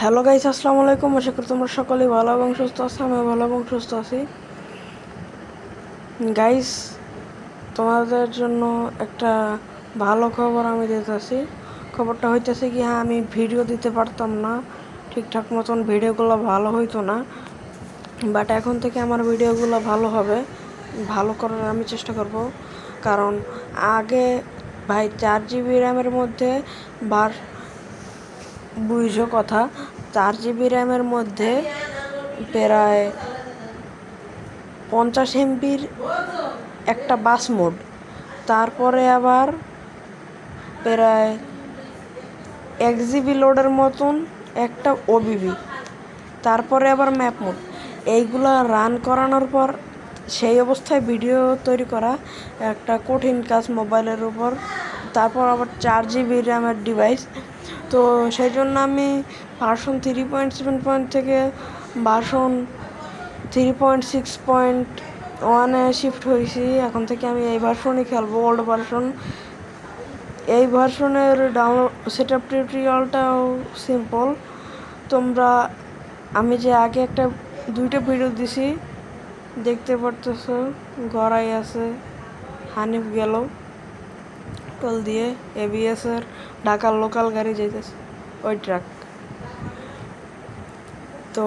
Hello guys আসসালামু আলাইকুম। আশা করি তোমরা সকলেই ভালো এবং সুস্থ আছো আমি ভালো এবং সুস্থ আছি। গাইস তোমাদের জন্য একটা ভালো খবর আমি দিতেছি। খবরটা হইতেছে কি হ্যাঁ আমি ভিডিও দিতে পারতাম না। ঠিকঠাক মতন ভিডিওগুলো ভালো হইতো না। বাট এখন থেকে আমার ভিডিওগুলো ভালো হবে। ভালো করার আমি চেষ্টা করব। কারণ আগে ভাই, চার জিবি র্যামের মধ্যে বার বুঝো কথা। চার জিবি র্যামের মধ্যে প্রায় পঞ্চাশ এমবির একটা বাস মোড। তারপরে আবার প্রায় এক জিবি লোডের মতন একটা ওবিবি তারপরে আবার ম্যাপ মোড এইগুলো রান করানোর পর সেই অবস্থায় ভিডিও তৈরি করা একটা কঠিন কাজ মোবাইলের উপর। তারপর আবার চার জিবি র্যামের ডিভাইস তো সেই জন্য আমি version three point seven point থেকে version three point six point ওয়ানে শিফট হয়েছি এখন থেকে আমি এই ভার্সনই খেলব ওল্ড ভার্সন এই ভার্সনের ডাউনলোড সেট আপ টিউটোরিয়ালটাও সিম্পল তোমরা, আমি যে আগে একটা, দুইটা ভিডিও দিছি, দেখতে পারতেছো, গড়াই আছে, হানিফ গেল। টোল দিয়ে এবিএস এর ঢাকার লোকাল গাড়ি যাইতেছে, ওই ট্রাক তো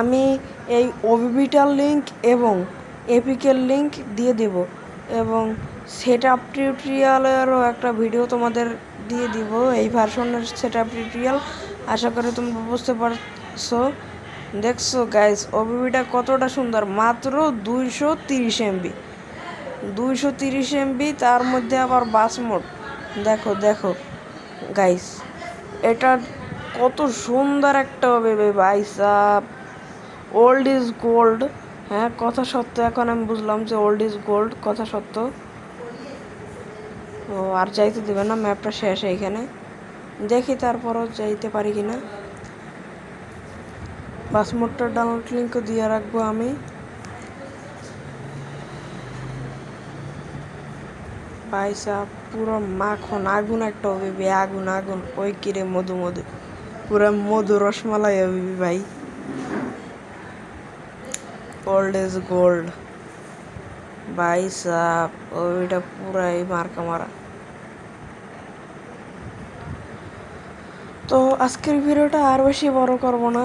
আমি এই ওবিবিটার লিঙ্ক এবং এপিকের লিঙ্ক দিয়ে দেব এবং সেট আপ টিউটোরিয়ালেরও একটা ভিডিও তোমাদের দিয়ে দিব, এই ভার্সনের সেট আপ টিউটোরিয়াল আশা করি তোমরা বুঝতে পারছ। দেখছ গাইস ওবিবিটা কতটা সুন্দর, মাত্র দুইশো তিরিশ এমবি দুইশো তিরিশ এমবি তার মধ্যে আবার বাস মোড দেখো দেখো গাইস এটা কত সুন্দর একটা ওবিবি ভাই সাহ ওল্ড ইজ গোল্ড হ্যাঁ কথা সত্য, এখন আমি বুঝলাম যে ওল্ড ইজ গোল্ড কথা সত্য। ও, আর যাইতে দেবে না ম্যাপটা শেষ এইখানে। দেখি তারপরও যাইতে পারি কি না পাসপোর্টটার ডাউনলোড লিঙ্কও দিয়ে রাখব আমি। পয়সা পুরো মাখন, আগুন একটা হবে আগুন আগুন। ওই কিরে মধু মধু। পুরো মধু রসমালাই হবে ভাই। ওল্ড ইজ গোল্ড ভাই ওইটা পুরাই মার্কা মারা। তো আজকের ভিডিওটা আর বেশি বড় করব না।